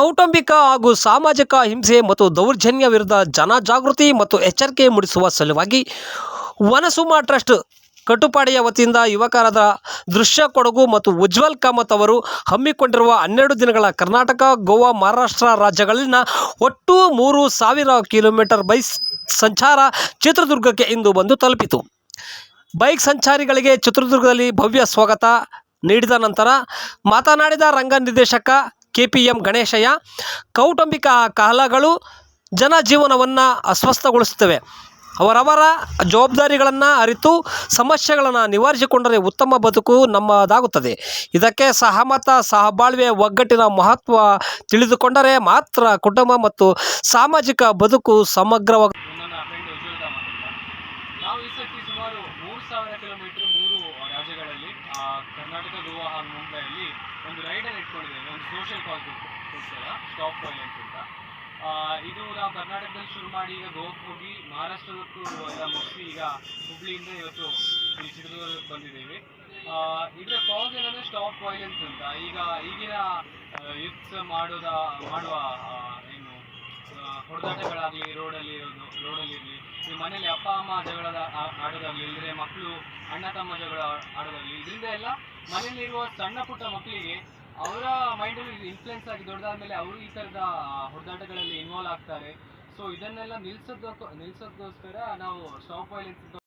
ಕೌಟುಂಬಿಕ ಹಾಗೂ ಸಾಮಾಜಿಕ ಹಿಂಸೆ ಮತ್ತು ದೌರ್ಜನ್ಯ ವಿರುದ್ಧ ಜನಜಾಗೃತಿ ಮತ್ತು ಎಚ್ಚರಿಕೆ ಮೂಡಿಸುವ ಸಲುವಾಗಿ ವನಸುಮ ಟ್ರಸ್ಟ್ ಕಟ್ಟುಪಾಡಿಯ ವತಿಯಿಂದ ಯುವಕರಾದ ದೃಶ್ಯ ಕೊಡಗು ಮತ್ತು ಉಜ್ವಲ್ ಕಾಮತ್ ಅವರು ಹಮ್ಮಿಕೊಂಡಿರುವ ಹನ್ನೆರಡು ದಿನಗಳ ಕರ್ನಾಟಕ, ಗೋವಾ, ಮಹಾರಾಷ್ಟ್ರ ರಾಜ್ಯಗಳಲ್ಲಿನ ಒಟ್ಟು ಮೂರು ಸಾವಿರ ಕಿಲೋಮೀಟರ್ ಬೈಕ್ ಸಂಚಾರ ಚಿತ್ರದುರ್ಗಕ್ಕೆ ಇಂದು ಬಂದು ತಲುಪಿತು. ಬೈಕ್ ಸಂಚಾರಿಗಳಿಗೆ ಚಿತ್ರದುರ್ಗದಲ್ಲಿ ಭವ್ಯ ಸ್ವಾಗತ ನೀಡಿದ ನಂತರ ಮಾತನಾಡಿದ ರಂಗ ನಿರ್ದೇಶಕ ಕೆ ಪಿ ಎಂ ಗಣೇಶಯ್ಯ ಕೌಟುಂಬಿಕ ಕಲಹಗಳು ಜನಜೀವನವನ್ನು ಅಸ್ವಸ್ಥಗೊಳಿಸುತ್ತವೆ. ಅವರವರ ಜವಾಬ್ದಾರಿಗಳನ್ನು ಅರಿತು ಸಮಸ್ಯೆಗಳನ್ನು ನಿವಾರಿಸಿಕೊಂಡರೆ ಉತ್ತಮ ಬದುಕು ನಮ್ಮದಾಗುತ್ತದೆ. ಇದಕ್ಕೆ ಸಹಮತ, ಸಹಬಾಳ್ವೆ ಒಗ್ಗಟ್ಟಿನ ಮಹತ್ವ ತಿಳಿದುಕೊಂಡರೆ ಮಾತ್ರ ಕುಟುಂಬ ಮತ್ತು ಸಾಮಾಜಿಕ ಬದುಕು ಸಮಗ್ರವಾಗಿ ನಾವು ಸಾವಿರ ಕಿಲೋಮೀಟರ್ ಮೂರು ಕರ್ನಾಟಕ ಗೋವಾ ಹಾಗೂ ಮುಂಬೈಯಲ್ಲಿ ಒಂದು ರೈಡರ್ ಇಟ್ಕೊಂಡಿದ್ದೇವೆ ಒಂದು ಸೋಷಿಯಲ್ ಕಾಸ್ಗೋಸ್ಕರ ಸ್ಟಾಪ್ ವೈಲೆನ್ಸ್ ಅಂತ. ಇದು ನಾವು ಕರ್ನಾಟಕದಲ್ಲಿ ಶುರು ಮಾಡಿ, ಈಗ ಗೋವಾಕ್ಕೆ ಹೋಗಿ ಮಹಾರಾಷ್ಟ್ರದಕ್ಕೂ ಎಲ್ಲ ಮುಗಿಸಿ ಈಗ ಹುಬ್ಳಿಯಿಂದ ಇವತ್ತು ಇಲ್ಲಿ ಚಿತ್ರದುರ್ಗಕ್ಕೆ ಬಂದಿದ್ದೇವೆ ಇದರ ಕಾಸ್ ಏನಂದ್ರೆ ಸ್ಟಾಪ್ ವೈಲೆನ್ಸ್ ಅಂತ. ಈಗ ಈಗಿನ ಯುತ್ಸ್ ಮಾಡೋದ ಮಾಡುವ ಏನು ಹೊಡೆದಾಟಗಳಾಗಲಿ ರೋಡಲ್ಲಿ ಈ ಮನೇಲಿ ಅಪ್ಪ, ಅಮ್ಮ ಜಗಳ ಆಡೋದಾಗಲಿ ಇಲ್ಲದ್ರೆ ಮಕ್ಕಳು, ಅಣ್ಣ ತಮ್ಮ ಜಗಳ ಆಡೋದಾಗಲಿ ಇದರಿಂದ ಎಲ್ಲ ಮನೆಯಲ್ಲಿರುವ ಸಣ್ಣ ಪುಟ್ಟ ಮಕ್ಕಳಿಗೆ ಅವರ ಮೈಂಡಲ್ಲಿ ಇನ್ಫ್ಲುಯೆನ್ಸ್ ಆಗಿ ದೊಡ್ಡದಾದ್ಮೇಲೆ ಅವರು ಈ ಥರದ ಹೊಡೆದಾಟಗಳಲ್ಲಿ ಇನ್ವಾಲ್ವ್ ಆಗ್ತಾರೆ. ಸೊ ಇದನ್ನೆಲ್ಲ ನಿಲ್ಸೋದಕ್ಕೋ ನಿಲ್ಸೋದಕ್ಕೋಸ್ಕರ ನಾವು ಸ್ಟಾಪ್ ವೈಲೆನ್ಸ್